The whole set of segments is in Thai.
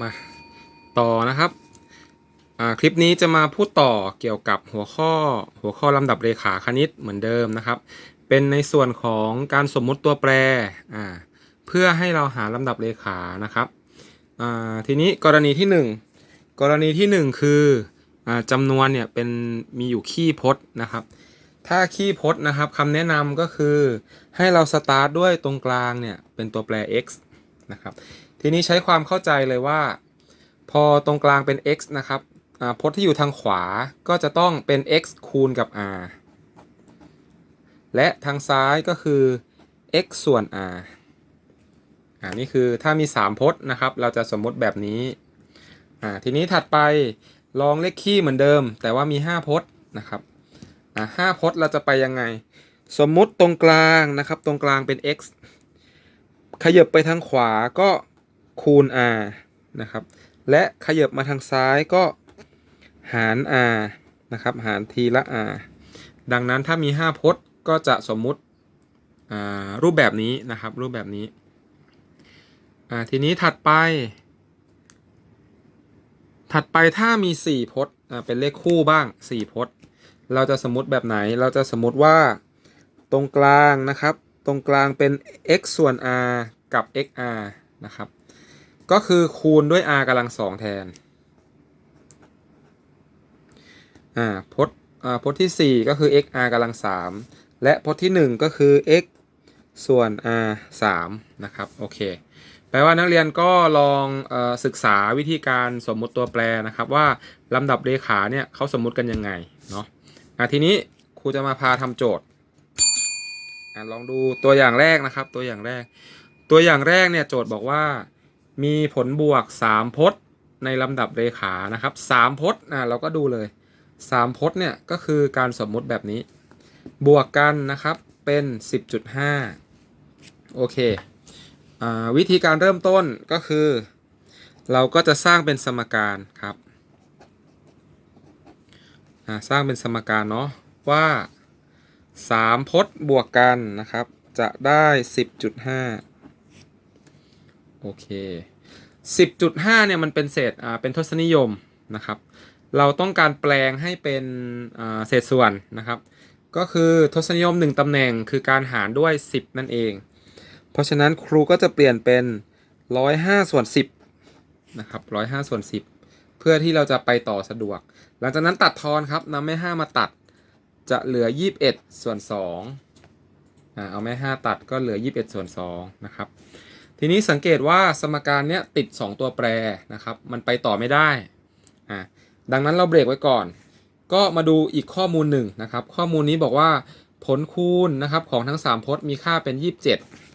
มาต่อนะครับคลิปนี้จะมาพูดต่อเกี่ยวกับหัวข้อหัวข้อลำดับเรขาคณิตเหมือนเดิมนะครับ เป็นในส่วนของการสมมุติตัวแปรเพื่อให้เราหาลำดับเรขานะครับทีนี้กรณีที่หนึ่งกรณีที่หนึ่งคืออ่าจำนวนเนี่ยเป็นมีอยู่ขี้พจน์นะครับ ถ้าขี้พจน์นะครับคำแนะนำก็คือให้เราสตาร์ทด้วยตรงกลางเนี่ยเป็นตัวแปร x นะครับ ทีนี้ใช้ความเข้าใจเลยว่า พอตรงกลางเป็น x นะครับอ่าพจน์ที่อยู่ทางขวาก็จะต้องเป็น x คูณกับ r และทางซ้ายก็คือ x ส่วน r อ่านี่คือถ้ามี 3 พจน์นะครับ เราจะสมมติแบบนี้อ่าทีนี้ถัดไปลองเลขคี่เหมือนเดิม แต่ว่ามี 5 พจน์นะครับอ่าห้าพจน์เราจะไปยังไง สมมุติตรงกลางนะครับ ตรงกลางเป็น x ขยับไปทางขวาก็ คูณ r นะครับ และขยับมาทางซ้ายก็หาร r นะครับ หารทีละ r ดังนั้นถ้ามี 5 พจน์ก็จะสมมุติรูปแบบนี้นะครับ รูปแบบนี้ ทีนี้ถัดไป ถัดไปถ้ามี 4 พจน์เป็นเลขคู่บ้าง 4 พจน์ เราจะสมมติแบบไหน เราจะสมมติว่าตรงกลางนะครับ ตรงกลางเป็น x ส่วน r กับ xr นะครับ ก็คือคูณด้วย r กำลังสองแทน อ่าพจน์อ่าพจน์ที่ 4 ก็คือ xr กำลังสามและพจน์ที่ 1 ก็คือ x ส่วน r 3นะครับโอเคแปลว่านักเรียนก็ลองอศึกษาวิธีการสมมุติตัวแปรนะครับ ว่าลำดับเรขาเนี่ยเขาสมมุติกันยังไงเนาะอะทีนี้ครูจะมาพาทำโจทย์อะลองดูตัวอย่างแรกนะครับ ตัวอย่างแรก ตัวอย่างแรกเนี่ยโจทย์บอกว่า มีผลบวก 3พจน์ในลำดับเรขานะครับ3พจน์อะเราก็ดูเลย 3พจน์เนี่ยก็คือการสมมุติแบบนี้ บวกกันนะครับเป็น 10.5 โอเคอ่าวิธีการเริ่มต้นก็คือ เราก็จะสร้างเป็นสมการครับสร้างเป็นสมการเนาะว่า 3 พจน์บวกกันนะครับ จะได้ 10.5 โอเค 10.5เนี่ยมันเป็นเศษอ่าเป็นทศนิยมนะครับ เราต้องการแปลงให้เป็นอ่าเศษส่วนนะครับ ก็คือทศนิยม 1ตำแหน่งคือการหารด้วย 10 นั่นเอง เพราะฉะนั้นครูก็จะเปลี่ยนเป็น 105 ส่วน 10นะครับ105ส่วน 10 เพื่อที่เราจะไปต่อสะดวก หลังจากนั้นตัดทอนครับนำแม่ห้ามาตัดจะเหลือ 21 ส่วน2อ่าเอาแม่ห้าตัดก็เหลือ 21 ส่วน2นะครับ ทีนี้สังเกตว่าสมการเนี้ยติด 2 ตัวแปรนะครับ มันไปต่อไม่ได้อ่าดังนั้นเราเบรกไว้ก่อน ก็มาดูอีกข้อมูลหนึ่งนะครับ ข้อมูลนี้บอกว่าผลคูณนะครับของทั้ง 3 พจน์มีค่าเป็น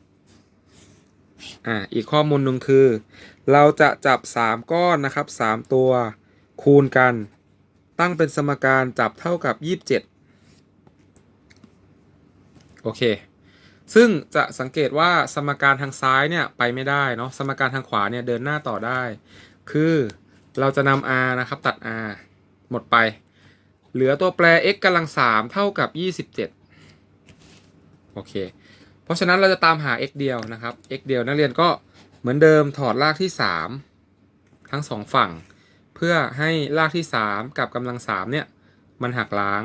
27อ่าอีกข้อมูลหนึ่งคือ เราจะจับ 3 ก้อนนะครับ 3 ตัวคูณกัน ตั้งเป็นสมการจับเท่ากับ 27 โอเค ซึ่งจะสังเกตว่าสมการทางซ้ายเนี่ยไปไม่ได้เนาะสมการทางขวาเนี่ยเดินหน้าต่อได้ คือเราจะนำ r นะครับตัด r หมดไป เหลือตัวแปร x กำลัง 3 เท่ากับ 27 โอเค เพราะฉะนั้นเราจะตามหา x เดียวนะครับ x เดียวนักเรียนก็เหมือนเดิมถอดรากที่ 3 ทั้งสองฝั่ง เพื่อให้รากที่ 3 กับกำลัง3เนี่ยมันหักล้าง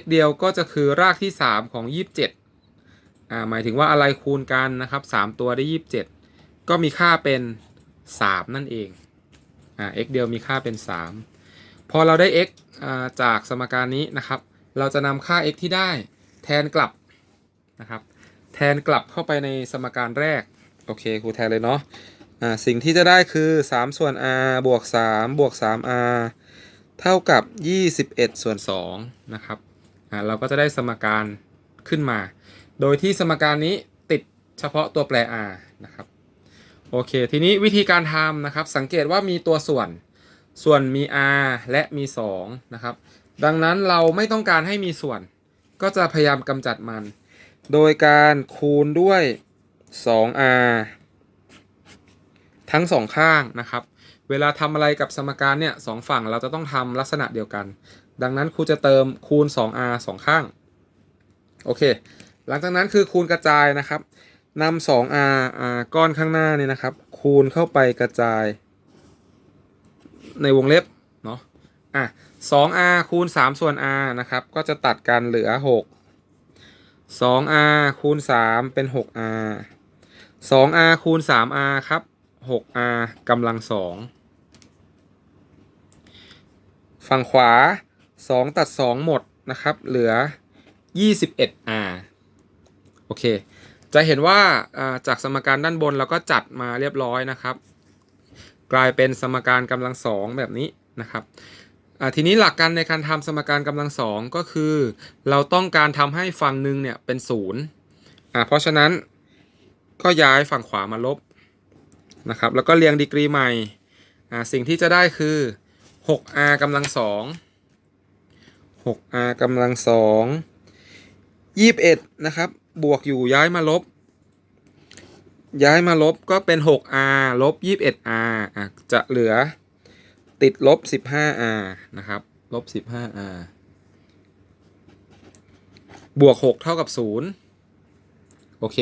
x เดียวก็จะคือรากที่ 3 ของ 27 อ่าหมายถึงว่าอะไรคูณกันนะครับ 3 ตัวได้ 27 ก็มีค่าเป็น 3 นั่นเองอ่า x เดียวมีค่าเป็น 3 พอเราได้ x อ่าจากสมการนี้นะครับ เราจะนำค่า x ที่ได้แทนกลับนะครับ แทนกลับเข้าไปในสมการแรก โอเคครูแทนเลยเนาะอ่าสิ่งที่จะได้คือ 3 ส่วน r บวก 3 บวก 3r เท่ากับ 21 ส่วน2นะครับอ่าเราก็จะได้สมการขึ้นมา โดยที่สมการนี้ติดเฉพาะตัวแปร r นะครับโอเค ทีนี้วิธีการทำนะครับ สังเกตว่ามีตัวส่วน ส่วนมี r และมี2นะครับ ดังนั้นเราไม่ต้องการให้มีส่วน ก็จะพยายามกำจัดมัน โดยการคูณด้วย 2r ทั้งสองข้างนะครับ เวลาทำอะไรกับสมการเนี่ยสองฝั่งเราจะต้องทำลักษณะเดียวกัน ดังนั้นครูจะเติมคูณ 2r สองข้าง โอเค หลังจากนั้นคือคูณกระจายนะครับนำ 2r อ่าก้อนข้างหน้าเนี่ยนะครับ คูณเข้าไปกระจาย ในวงเล็บเนาะอะ 2r คูณ3ส่วน r นะครับ ก็จะตัดกันเหลือ6 2r คูณ3เป็น 6r 2r คูณ 3r ครับ 6r กำลัง2ฝั่งขวา2ตัด2หมดนะครับ เหลือ 21r โอเค จะเห็นว่าจากสมการด้านบนเราก็จัดมาเรียบร้อยนะครับ กลายเป็นสมการกำลังสองแบบนี้นะครับทีนี้หลักการในการทำสมการกำลังสองก็คือ เราต้องการทำให้ฝั่งหนึ่งเนี่ยเป็นศูนย์เพราะฉะนั้นก็ย้ายฝั่งขวามาลบนะครับ แล้วก็เรียงดีกรีใหม่สิ่งที่จะได้คือ 6r กำลังสอง 6r กำลังสอง 21 นะครับ บวกอยู่ย้ายมาลบ ย้ายมาลบก็เป็น 6r ลบ 21r อะจะเหลือติดลบ 15r นะครับลบ 15r บวก 6 เท่ากับ 0 โอเค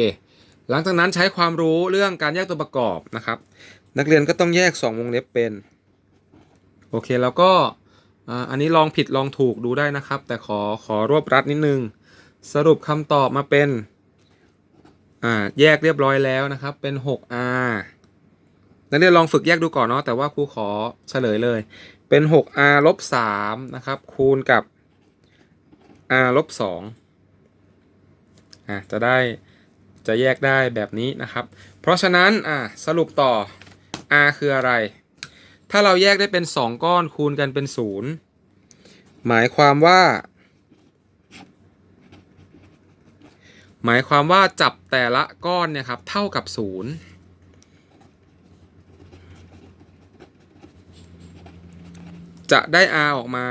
หลังจากนั้นใช้ความรู้เรื่องการแยกตัวประกอบนะครับ นักเรียนก็ต้องแยก 2 วงเล็บเป็น โอเค แล้วก็อันนี้ลองผิดลองถูกดูได้นะครับ แต่ขอขอรวบรัดนิดนึง สรุปคำตอบมาเป็น อ่า แยกเรียบร้อยแล้วนะครับ เป็น 6r นักเรียนลองฝึกแยกดูก่อนเนาะ แต่ว่าครูขอเฉลยเลย เป็น 6r ลบ3นะครับ คูณกับ r ลบ2อ่าจะได้จะแยกได้แบบนี้นะครับ เพราะฉะนั้น อ่า สรุปต่อ r คืออะไร ถ้าเราแยกได้เป็น 2 ก้อนคูณกันเป็น 0 หมายความว่า หมายความว่าจับแต่ละก้อนเนี่ยครับเท่ากับ 0 จะได้ r ออกมา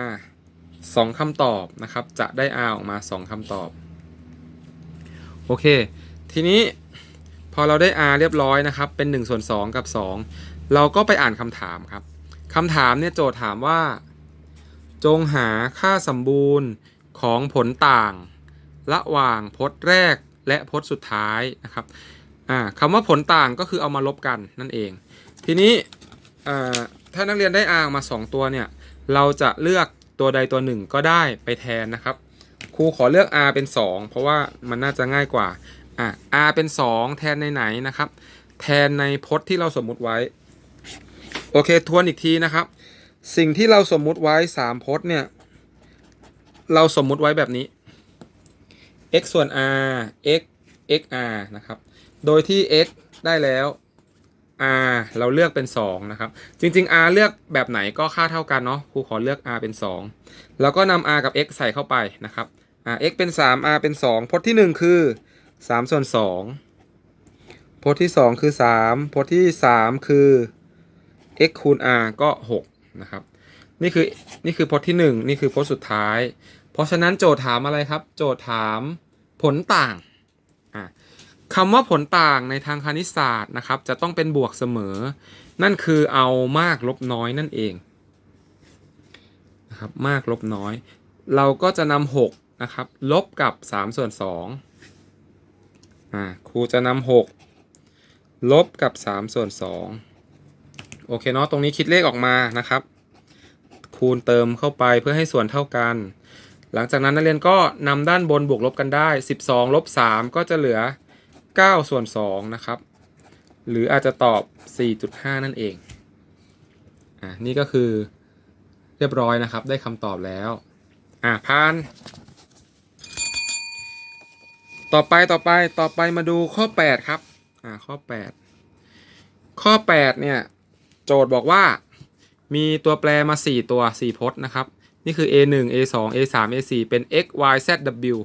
2คำตอบนะครับ จะได้ r ออกมา 2คำตอบ โอเค ทีนี้พอเราได้ r เรียบร้อยนะครับ เป็น1ส่วน2กับ 2 เราก็ไปอ่านคำถามครับคำถามเนี่ยโจทย์ถามว่า จงหาค่าสมบูรณ์ของผลต่าง ระหว่างพจน์แรก และพจน์สุดท้ายนะครับคำว่าผลต่างก็คือเอามาลบกันนั่นเอง ทีนี้ถ้านักเรียนได้ r ออกมา 2 ตัวเนี่ยเราจะเลือกตัวใดตัวหนึ่งก็ได้ไปแทนนะครับครูขอเลือก r เป็น 2 เพราะว่ามันน่าจะง่ายกว่าอะ r เป็น 2 แทนในไหนนะครับ แทนในพจน์ที่เราสมมุติไว้ โอเคทวนอีกทีนะครับ สิ่งที่เราสมมุติไว้ 3 พจน์เนี่ย เราสมมุติไว้แบบนี้ x ส่วน r x x r นะครับ โดยที่ x ได้แล้ว r เราเลือกเป็น 2 นะครับ จริง ๆ r เลือกแบบไหนก็ค่าเท่ากันเนาะครูขอเลือก r เป็น 2 แล้วก็นำ r กับ x ใส่เข้าไปนะครับอ่า x เป็น 3 r เป็น 2 พจน์ที่ 1 คือ3ส่วน2พจน์ที่ 2 คือ 3พจน์ที่ 3 คือ x คูณ r ก็ 6 นะครับ นี่คือนี่คือพจน์ที่ 1 นี่คือพจน์สุดท้าย เพราะฉะนั้นโจทย์ถามอะไรครับ โจทย์ถามผลต่างคำว่าผลต่างในทางคณิตศาสตร์นะครับ จะต้องเป็นบวกเสมอ นั่นคือเอามากลบน้อยนั่นเองนะครับมากลบน้อย เราก็จะนำ6นะครับลบกับ 3 ส่วน2อ่าครูจะนำ6ลบกับ 3 ส่วน 2 โอเคเนาะตรงนี้คิดเลขออกมานะครับ คูณเติมเข้าไปเพื่อให้ส่วนเท่ากัน หลังจากนั้นนักเรียนก็นำด้านบนบวกลบกันได้ 12ลบ3ก็จะเหลือ 9 ส่วน2นะครับ หรืออาจจะตอบ 4.5 นั่นเอง อะนี่ก็คือเรียบร้อยนะครับ ได้คำตอบแล้ว อะพาน ต่อไปต่อไปต่อไปมาดูข้อ 8 ครับ อ่าข้อ 8 ข้อ 8 เนี่ย โจทย์บอกว่ามีตัวแปรมา 4 ตัว 4 พจน์นะครับ นี่คือ a 1 a 2 a 3 a 4 เป็น x y z w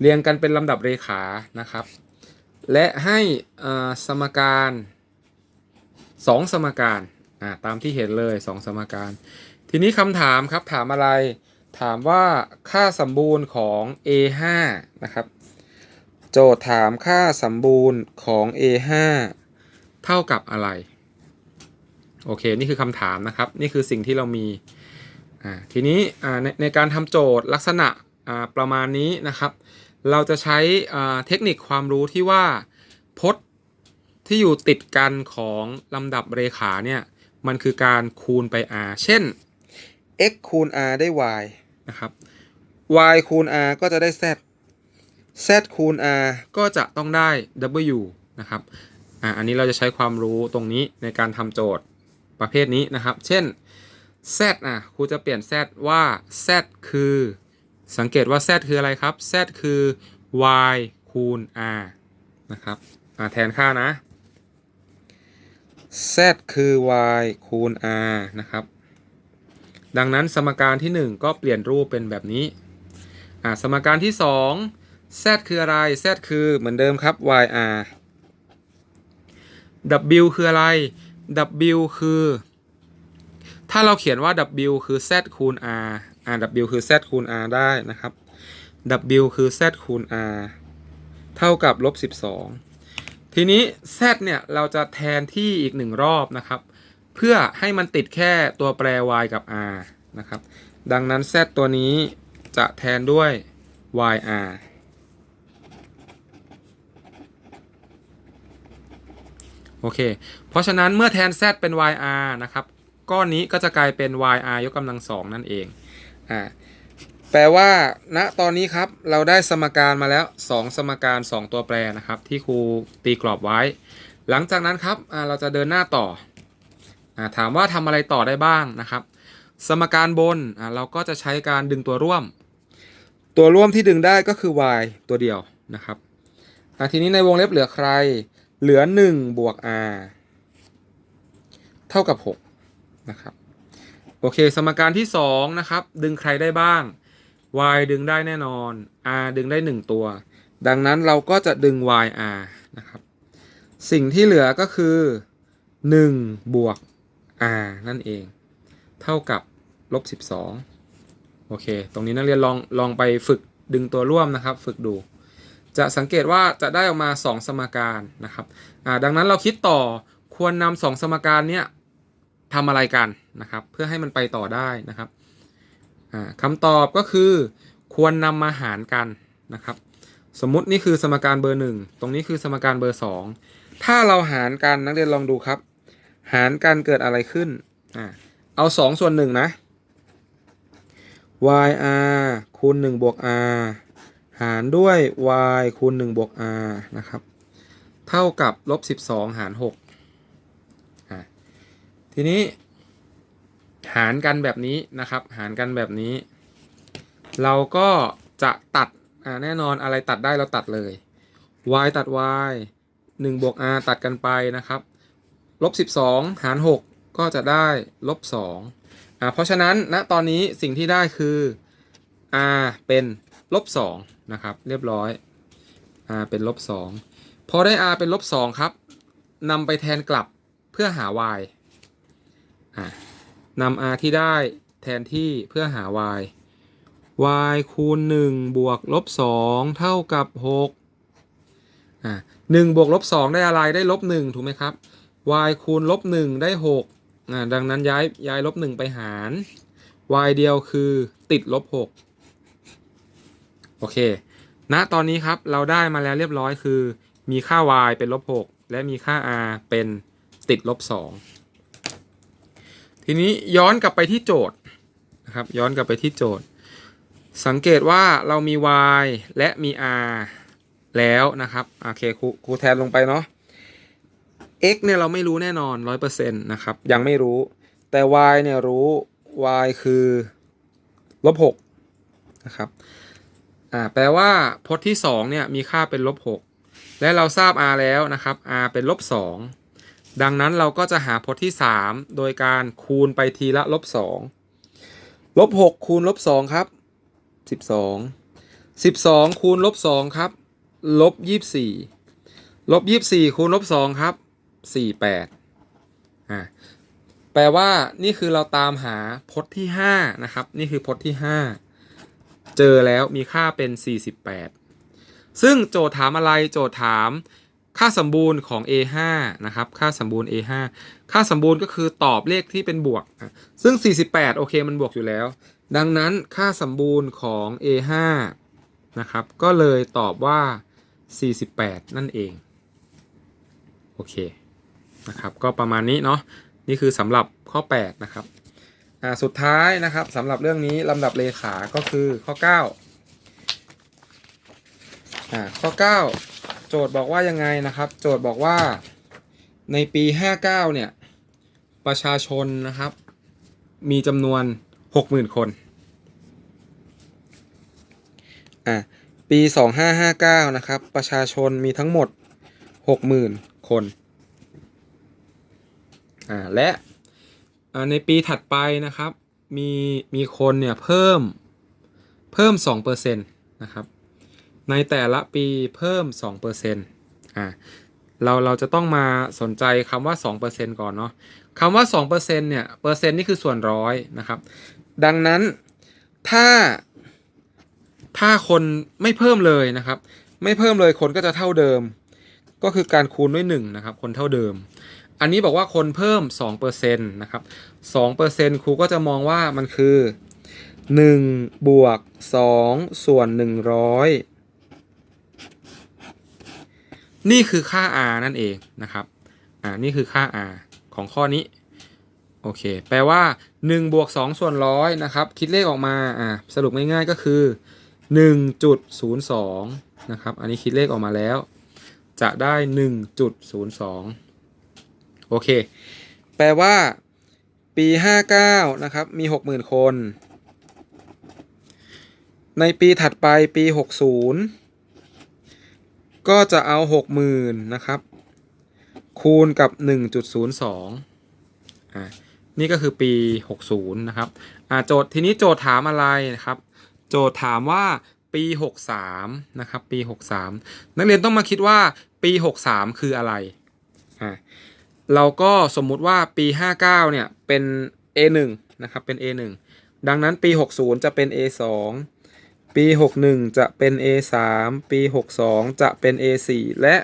เรียงกันเป็นลำดับเรขานะครับ และให้สมการ 2 สมการตามที่เห็นเลย 2 สมการ ทีนี้คำถามครับถามอะไร ถามว่าค่าสมบูรณ์ของ a 5 นะครับ โจทย์ถามค่าสมบูรณ์ของ a 5 เท่ากับอะไร โอเค นี่คือคำถามนะครับ นี่คือสิ่งที่เรามี ทีนี้อ่าในในการทำโจทย์ลักษณะอ่าประมาณนี้นะครับ เราจะใช้อ่าเทคนิคความรู้ที่ว่าพจน์ที่อยู่ติดกันของลำดับเรขาเนี่ยมันคือการคูณไป r เช่น x คูณ r ได้ y นะครับ y คูณ r ก็จะได้ z z คูณ r ก็จะต้องได้ w นะครับอ่าอันนี้เราจะใช้ความรู้ตรงนี้ในการทำโจทย์ประเภทนี้นะครับ เช่น z อะครูจะเปลี่ยน z ว่า z คือ สังเกตว่า z คืออะไรครับ z คือ y คูณ r นะครับอ่าแทนค่านะ z คือ y คูณ r นะครับ ดังนั้นสมการที่ 1 ก็เปลี่ยนรูปเป็นแบบนี้อ่าสมการที่ 2 z คืออะไร z คือเหมือนเดิมครับ yr w คืออะไร w คือ ถ้าเราเขียนว่า w คือ z คูณ r อ่า w คือ z คูณ r ได้นะครับ w คือ z คูณ r เท่ากับลบ12 ทีนี้ z เนี่ยเราจะแทนที่อีกหนึ่งรอบนะครับ เพื่อให้มันติดแค่ตัวแปร y กับ r นะครับ ดังนั้น z ตัวนี้จะแทนด้วย yr โอเค เพราะฉะนั้นเมื่อแทน z เป็น yr นะครับ ก้อนนี้ก็จะกลายเป็น yr ยกกำลังสองนั่นเองอ่าแปลว่าณตอนนี้ครับเราได้สมการมาแล้ว 2 สมการ 2 ตัวแปรนะครับ ที่ครูตีกรอบไว้ หลังจากนั้นครับอ่าเราจะเดินหน้าต่ออ่าถามว่าทำอะไรต่อได้บ้างนะครับ สมการบนอ่าเราก็จะใช้การดึงตัวร่วม ตัวร่วมที่ดึงได้ก็คือ y ตัวเดียวนะครับอ่าทีนี้ในวงเล็บเหลือใคร เหลือ 1 บวก r เท่ากับ 6 นะครับ โอเค สมการที่ 2 นะครับ ดึงใครได้บ้าง y ดึงได้แน่นอน r ดึงได้ 1 ตัว ดังนั้นเราก็จะดึง yr นะครับ สิ่งที่เหลือก็คือ 1 บวก r นั่นเอง เท่ากับลบ12 โอเค ตรงนี้นักเรียนลองลองไปฝึกดึงตัวร่วมนะครับ ฝึกดู จะสังเกตว่าจะได้ออกมา 2 สมการนะครับดังนั้นเราคิดต่อควรนำสองสมการเนี้ย ทำอะไรกันนะครับ เพื่อให้มันไปต่อได้นะครับอ่าคำตอบก็คือควรนำมาหารกันนะครับ สมมุตินี่คือสมการเบอร์หนึ่งตรงนี้คือสมการเบอร์สองถ้าเราหารกันนักเรียนลองดูครับ หารกันเกิดอะไรขึ้นอ่าเอาสองส่วนหนึ่งนะ yr คูณ1บวก r หารด้วย y คูณ1บวก r นะครับ เท่ากับลบ 12 หาร 6 ทีนี้ หารกันแบบนี้นะครับ หารกันแบบนี้ เราก็จะตัดอ่าแน่นอนอะไรตัดได้เราตัดเลย y ตัด y 1บวก r ตัดกันไปนะครับลบ12 หาร 6 ก็จะได้ลบ2อ่าเพราะฉะนั้นณตอนนี้สิ่งที่ได้คือ r เป็นลบ2นะครับ เรียบร้อย r เป็นลบ2พอได้ r เป็นลบ2ครับนำไปแทนกลับเพื่อหา y นำ r ที่ได้แทนที่เพื่อหา y y คูณ 1 บวกลบ 2 เท่ากับ6อ่า1บวกลบ 2 ได้อะไรได้ลบ 1 ถูกไหมครับ y คูณลบ 1 ได้6อ่าดังนั้นย้ายย้ายลบ 1 ไปหาร y เดียวคือติดลบ 6 โอเคณตอนนี้ครับเราได้มาแล้วเรียบร้อยคือ มีค่า y เป็นลบ 6 และมีค่า r เป็นติดลบ 2 ทีนี้ย้อนกลับไปที่โจทย์นะครับ ย้อนกลับไปที่โจทย์ สังเกตว่าเรามี y และมี r แล้วนะครับ โอเคครูครูแทนลงไปเนาะ x เนี่ยเราไม่รู้แน่นอน 100%นะครับ ยังไม่รู้ แต่ y เนี่ยรู้ y คือลบ6นะครับ อ่า แปลว่าพจน์ที่ 2 เนี่ยมีค่าเป็นลบ6และเราทราบ r แล้วนะครับ r เป็นลบ2 ดังนั้นเราก็จะหาพจน์ที่ 3 โดยการคูณไปทีละลบ2ลบ6คูณลบ2ครับ 12 12 คูณลบ2ครับลบ24ลบ24 คูณลบ2ครับ 48อ่าแปลว่านี่คือเราตามหาพจน์ที่ 5 นะครับ นี่คือพจน์ที่ 5 เจอแล้วมีค่าเป็น 48 ซึ่งโจทย์ถามอะไรโจทย์ถาม ค่าสมบูรณ์ของ a5 นะครับ ค่าสมบูรณ์ a5 ค่าสมบูรณ์ก็คือตอบเลขที่เป็นบวก ซึ่ง 48 โอเค มันบวกอยู่แล้ว ดังนั้นค่าสมบูรณ์ของ a5 นะครับ ก็เลยตอบว่า 48 นั่นเอง โอเค นะครับ ก็ประมาณนี้เนาะ นี่คือสำหรับข้อ 8 นะครับ อ่า สุดท้ายนะครับสำหรับเรื่องนี้ลำดับเลขา ก็คือข้อ 9 อ่า ข้อ 9 โจทย์บอกว่ายังไงนะครับ โจทย์บอกว่าในปี 59 เนี่ย ประชาชนนะครับ มีจำนวน 60,000 คน อ่าปี 2559 นะครับ ประชาชนมีทั้งหมด 60,000 คน อ่า และในปีถัดไปนะครับ มี มีคนเนี่ย เพิ่ม เพิ่ม 2%นะครับ ในแต่ละปีเพิ่ม 2%อ่าเราเราจะต้องมาสนใจคำว่า 2%ก่อนเนาะคำว่า 2%เนี่ยเปอร์เซ็นต์นี่คือส่วนร้อยนะครับ ดังนั้นถ้าถ้าคนไม่เพิ่มเลยนะครับ ไม่เพิ่มเลยคนก็จะเท่าเดิม ก็คือการคูณด้วย1นะครับ คนเท่าเดิม อันนี้บอกว่าคนเพิ่ม2%นะครับ2%ครูก็จะมองว่ามันคือ 1 บวก 2 ส่วน 100 นี่คือค่า r นั่นเองนะครับ อ่า นี่คือค่า r ของข้อนี้ โอเค แปลว่า1บวก2ส่วนร้อยนะครับ คิดเลขออกมา อ่า สรุปง่ายๆก็คือ 1.02 นะครับ อันนี้คิดเลขออกมาแล้ว จะได้ 1.02 โอเค แปลว่า ปี 59 นะครับ มี 60,000 คน ในปีถัดไปปี 60 ก็จะเอา 60,000นะครับ คูณกับ 1.02อ่านี่ก็คือปี 60 นะครับอ่าโจทย์ทีนี้โจทย์ถามอะไรนะครับ โจทย์ถามว่าปี 63 นะครับ ปี 63 นักเรียนต้องมาคิดว่าปี 63 คืออะไรอ่าเราก็สมมุติว่าปี 59 เนี่ยเป็น A1 นะครับ เป็น A1 ดังนั้นปี 60 จะเป็น A2 ปี 61 จะเป็น A3 ปี 62 จะเป็น A4 และ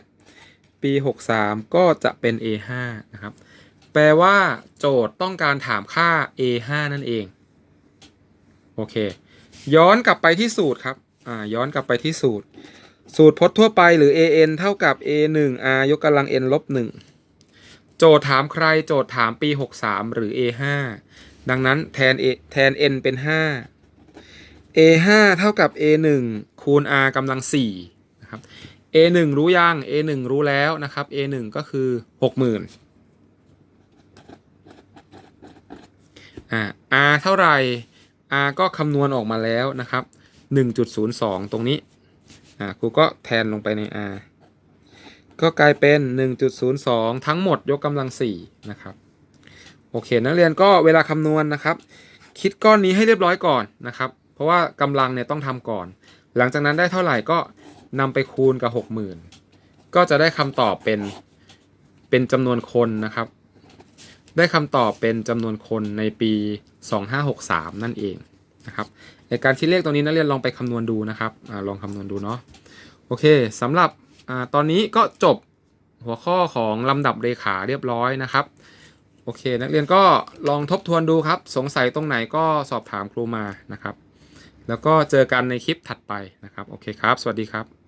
ปี 63 ก็จะเป็น A5 นะครับ แปลว่าโจทย์ต้องการถามค่า A5 นั่นเอง โอเค ย้อนกลับไปที่สูตรครับ อ่า ย้อนกลับไปที่สูตร สูตรพจน์ทั่วไปหรือ an เท่ากับ a1r ยกกำลัง n ลบ1โจทย์ถามใคร โจทย์ถามปี 63 หรือ a5 ดังนั้นแทน a แทน n เป็น 5 a5 เท่ากับ a1 คูณ r กำลัง4นะครับ a1 รู้ยัง a1 รู้แล้วนะครับ a1 ก็คือ 60,000อ่า r เท่าไหร่ r ก็คำนวณออกมาแล้วนะครับ 1.02 ตรงนี้อ่าครูก็แทนลงไปใน r ก็กลายเป็น 1.02 ทั้งหมดยกกำลัง4นะครับโอเค นักเรียนก็เวลาคำนวณนะครับ คิดก้อนนี้ให้เรียบร้อยก่อนนะครับ เพราะว่ากำลังเนี่ยต้องทำก่อน หลังจากนั้นได้เท่าไหร่ก็นำไปคูณกับ 60,000 ก็จะได้คำตอบเป็นเป็นจำนวนคนนะครับ ได้คำตอบเป็นจำนวนคนในปี 2563 นั่นเองนะครับในการคิดเลขตรงนี้นักเรียนลองไปคำนวณดูนะครับอลองคำนวณดูเนาะโอเคสำหรับอตอนนี้ก็จบหัวข้อของลำดับเรขาเรียบร้อยนะครับโอเค นักเรียนก็ลองทบทวนดูครับ สงสัยตรงไหนก็สอบถามครูมานะครับ แล้วก็เจอกันในคลิปถัดไปนะครับ โอเคครับ สวัสดีครับ